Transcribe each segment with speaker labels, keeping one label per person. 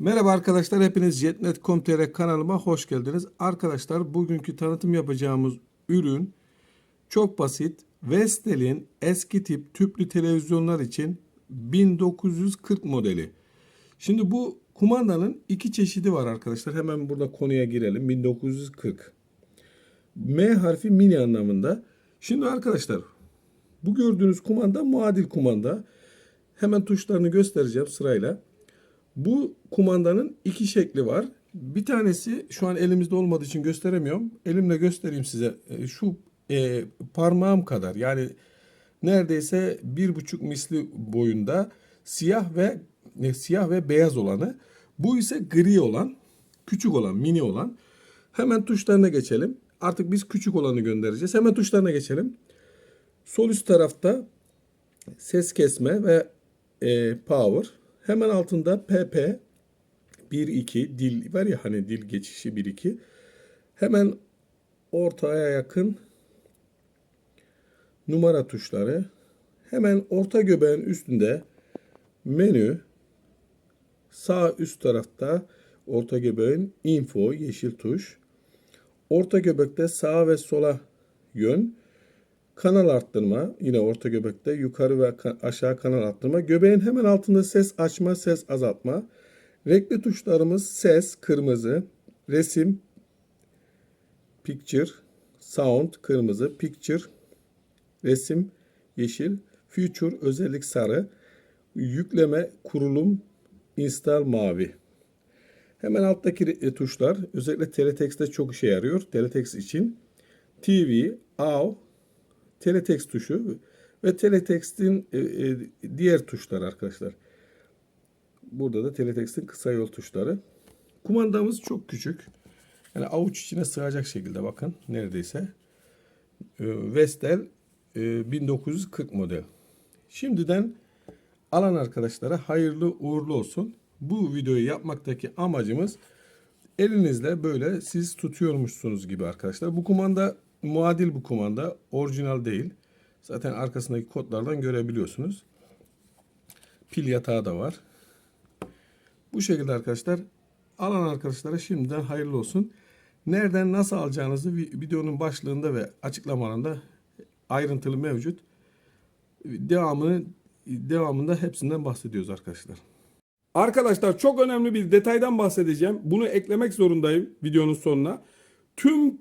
Speaker 1: Merhaba arkadaşlar, hepiniz Jetnet.com.tr kanalıma hoş geldiniz. Arkadaşlar bugünkü tanıtım yapacağımız ürün çok basit. Vestel'in eski tip tüplü televizyonlar için 1940 modeli. Şimdi bu kumandanın iki çeşidi var arkadaşlar. Hemen burada konuya girelim. 1940. M harfi mini anlamında. Şimdi arkadaşlar bu gördüğünüz kumanda muadil kumanda. Hemen tuşlarını göstereceğim sırayla. Bu kumandanın iki şekli var. Bir tanesi şu an elimizde olmadığı için gösteremiyorum. Elimle göstereyim size. E, Şu e, parmağım kadar yani neredeyse bir buçuk misli boyunda siyah ve e, siyah ve beyaz olanı. Bu ise gri olan, küçük olan, mini olan. Hemen tuşlarına geçelim. Artık biz küçük olanı göndereceğiz. Hemen tuşlarına geçelim. Sol üst tarafta ses kesme ve e, power. Hemen altında PP 1 2 dil var ya hani dil geçişi 1 2. Hemen ortaya yakın numara tuşları. Hemen orta göbeğin üstünde menü sağ üst tarafta orta göbeğin info yeşil tuş. Orta göbekte sağa ve sola yön. Kanal arttırma yine orta göbekte yukarı ve aşağı kanal arttırma. Göbeğin hemen altında ses açma, ses azaltma. Renkli tuşlarımız ses kırmızı, resim picture, sound kırmızı, picture resim yeşil, future özellik sarı, yükleme kurulum install mavi. Hemen alttaki re- tuşlar özellikle teletext'te çok işe yarıyor. Teletext için TV, AV, teletext tuşu ve teletext'in e, e, diğer tuşları arkadaşlar. Burada da teletext'in kısa yol tuşları. Kumandamız çok küçük. Yani avuç içine sığacak şekilde bakın neredeyse. E, Vestel e, 1940 model. Şimdiden alan arkadaşlara hayırlı uğurlu olsun. Bu videoyu yapmaktaki amacımız elinizle böyle siz tutuyormuşsunuz gibi arkadaşlar. Bu kumanda muadil bu kumanda. Orijinal değil. Zaten arkasındaki kodlardan görebiliyorsunuz. Pil yatağı da var. Bu şekilde arkadaşlar alan arkadaşlara şimdiden hayırlı olsun. Nereden nasıl alacağınızı vi- videonun başlığında ve açıklamalarında ayrıntılı mevcut. Devamını devamında hepsinden bahsediyoruz arkadaşlar. Arkadaşlar çok önemli bir detaydan bahsedeceğim. Bunu eklemek zorundayım videonun sonuna. Tüm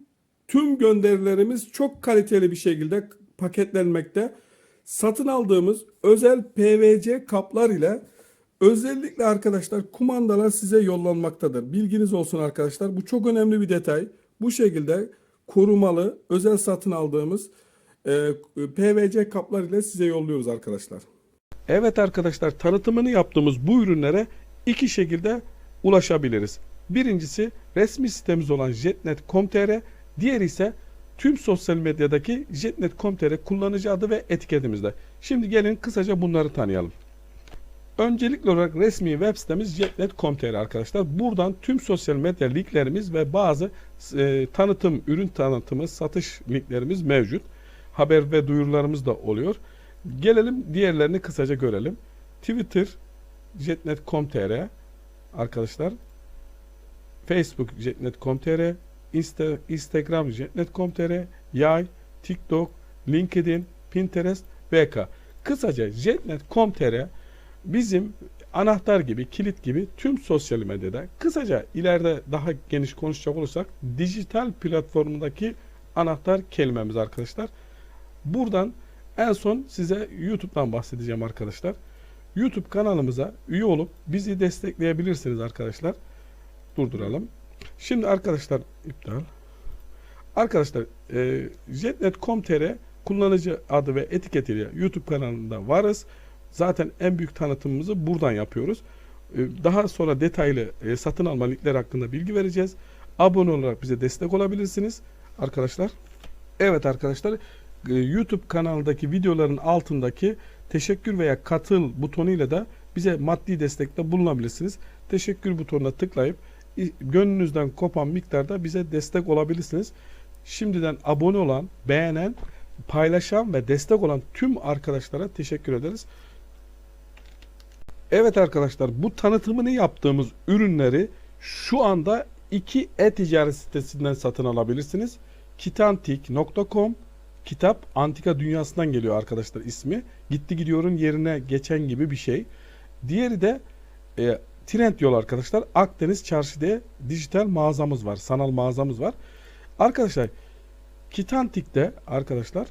Speaker 1: tüm gönderilerimiz çok kaliteli bir şekilde paketlenmekte. Satın aldığımız özel PVC kaplar ile özellikle arkadaşlar kumandalar size yollanmaktadır. Bilginiz olsun arkadaşlar. Bu çok önemli bir detay. Bu şekilde korumalı özel satın aldığımız e, PVC kaplar ile size yolluyoruz arkadaşlar. Evet arkadaşlar tanıtımını yaptığımız bu ürünlere iki şekilde ulaşabiliriz. Birincisi resmi sitemiz olan jetnet.com.tr, diğeri ise tüm sosyal medyadaki jetnet.com.tr kullanıcı adı ve etiketimizde. Şimdi gelin kısaca bunları tanıyalım. Öncelikli olarak resmi web sitemiz jetnet.com.tr arkadaşlar. Buradan tüm sosyal medya linklerimiz ve bazı e, tanıtım, ürün tanıtımı, satış linklerimiz mevcut. Haber ve duyurularımız da oluyor. Gelelim diğerlerini kısaca görelim. Twitter jetnet.com.tr arkadaşlar. Facebook jetnet.com.tr Insta, Instagram jetnet.com.tr Yay, TikTok, LinkedIn, Pinterest, VK. Kısaca jetnet.com.tr bizim anahtar gibi, kilit gibi tüm sosyal medyada kısaca ileride daha geniş konuşacak olursak dijital platformundaki anahtar kelimemiz arkadaşlar. Buradan en son size YouTube'dan bahsedeceğim arkadaşlar. YouTube kanalımıza üye olup bizi destekleyebilirsiniz arkadaşlar. Durduralım. Şimdi arkadaşlar iptal. Arkadaşlar e, jetnet.com.tr kullanıcı adı ve etiketiyle YouTube kanalında varız. Zaten en büyük tanıtımımızı buradan yapıyoruz. E, daha sonra detaylı e, satın alma linkleri hakkında bilgi vereceğiz. Abone olarak bize destek olabilirsiniz arkadaşlar. Evet arkadaşlar e, YouTube kanalındaki videoların altındaki teşekkür veya katıl butonuyla da bize maddi destekte bulunabilirsiniz. Teşekkür butonuna tıklayıp gönlünüzden kopan miktarda bize destek olabilirsiniz. Şimdiden abone olan, beğenen, paylaşan ve destek olan tüm arkadaşlara teşekkür ederiz.
Speaker 2: Evet arkadaşlar bu tanıtımını yaptığımız ürünleri şu anda iki e-ticaret sitesinden satın alabilirsiniz. kitantik.com Kitap antika dünyasından geliyor arkadaşlar ismi. Gitti gidiyorun yerine geçen gibi bir şey. Diğeri de e, Trendyol arkadaşlar. Akdeniz Çarşı diye dijital mağazamız var. Sanal mağazamız var. Arkadaşlar Kitantik'te arkadaşlar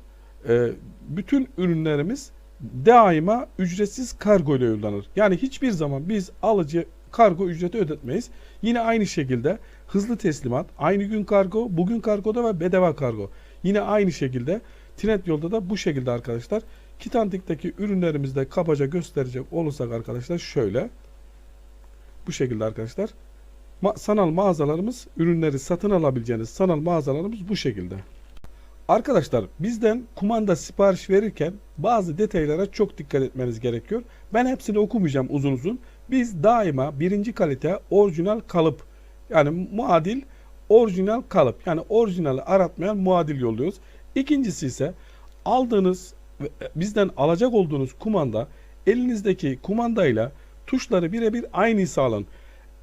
Speaker 2: e, bütün ürünlerimiz daima ücretsiz kargo ile yollanır. Yani hiçbir zaman biz alıcı kargo ücreti ödetmeyiz. Yine aynı şekilde hızlı teslimat, aynı gün kargo, bugün kargoda ve bedava kargo. Yine aynı şekilde Trendyol'da da bu şekilde arkadaşlar. Kitantik'teki ürünlerimizde kabaca gösterecek olursak arkadaşlar şöyle. Bu şekilde arkadaşlar. Ma- sanal mağazalarımız, ürünleri satın alabileceğiniz sanal mağazalarımız bu şekilde. Arkadaşlar bizden kumanda sipariş verirken bazı detaylara çok dikkat etmeniz gerekiyor. Ben hepsini okumayacağım uzun uzun. Biz daima birinci kalite orijinal kalıp yani muadil orijinal kalıp yani orijinali aratmayan muadil yolluyoruz. İkincisi ise aldığınız ve bizden alacak olduğunuz kumanda elinizdeki kumandayla tuşları birebir aynı sağlanın.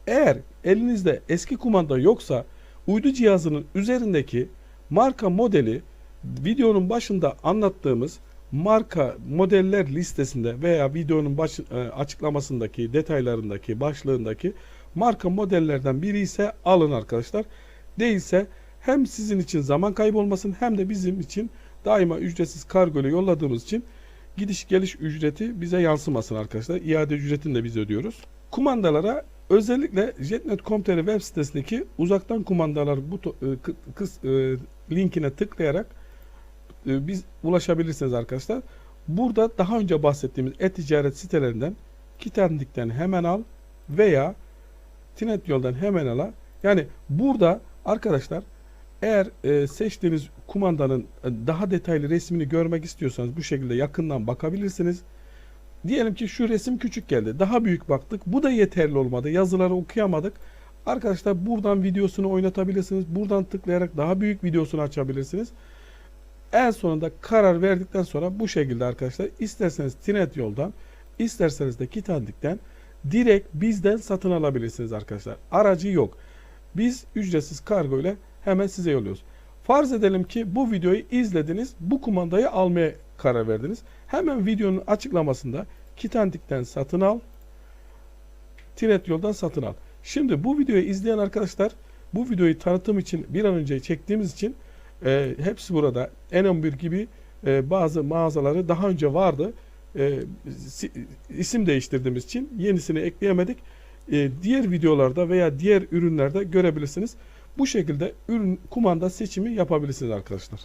Speaker 2: Eğer elinizde eski kumanda yoksa uydu cihazının üzerindeki marka modeli videonun başında anlattığımız marka modeller listesinde veya videonun baş, e, açıklamasındaki detaylarındaki başlığındaki marka modellerden biri ise alın arkadaşlar. Değilse hem sizin için zaman kaybı olmasın hem de bizim için daima ücretsiz kargo ile yolladığımız için gidiş geliş ücreti bize yansımasın arkadaşlar. İade ücretini de biz ödüyoruz. Kumandalara özellikle jetnet.com.tr web sitesindeki uzaktan kumandalar bu kıs, e, linkine tıklayarak e, biz ulaşabilirsiniz arkadaşlar. Burada daha önce bahsettiğimiz e-ticaret sitelerinden Kitendik'ten hemen al veya Trendyol'dan hemen al. Yani burada arkadaşlar eğer e, seçtiğiniz kumandanın e, daha detaylı resmini görmek istiyorsanız bu şekilde yakından bakabilirsiniz. Diyelim ki şu resim küçük geldi. Daha büyük baktık. Bu da yeterli olmadı. Yazıları okuyamadık. Arkadaşlar buradan videosunu oynatabilirsiniz. Buradan tıklayarak daha büyük videosunu açabilirsiniz. En sonunda karar verdikten sonra bu şekilde arkadaşlar isterseniz Tinet yoldan isterseniz de Kitandik'ten direkt bizden satın alabilirsiniz arkadaşlar. Aracı yok. Biz ücretsiz kargo ile hemen size yolluyoruz. Farz edelim ki bu videoyu izlediniz. Bu kumandayı almaya karar verdiniz. Hemen videonun açıklamasında Kitandik'ten satın al. Tinet yoldan satın al. Şimdi bu videoyu izleyen arkadaşlar bu videoyu tanıtım için bir an önce çektiğimiz için e, hepsi burada. N11 gibi e, bazı mağazaları daha önce vardı. E, si, isim değiştirdiğimiz için yenisini ekleyemedik. E, diğer videolarda veya diğer ürünlerde görebilirsiniz. Bu şekilde ürün kumanda seçimi yapabilirsiniz arkadaşlar.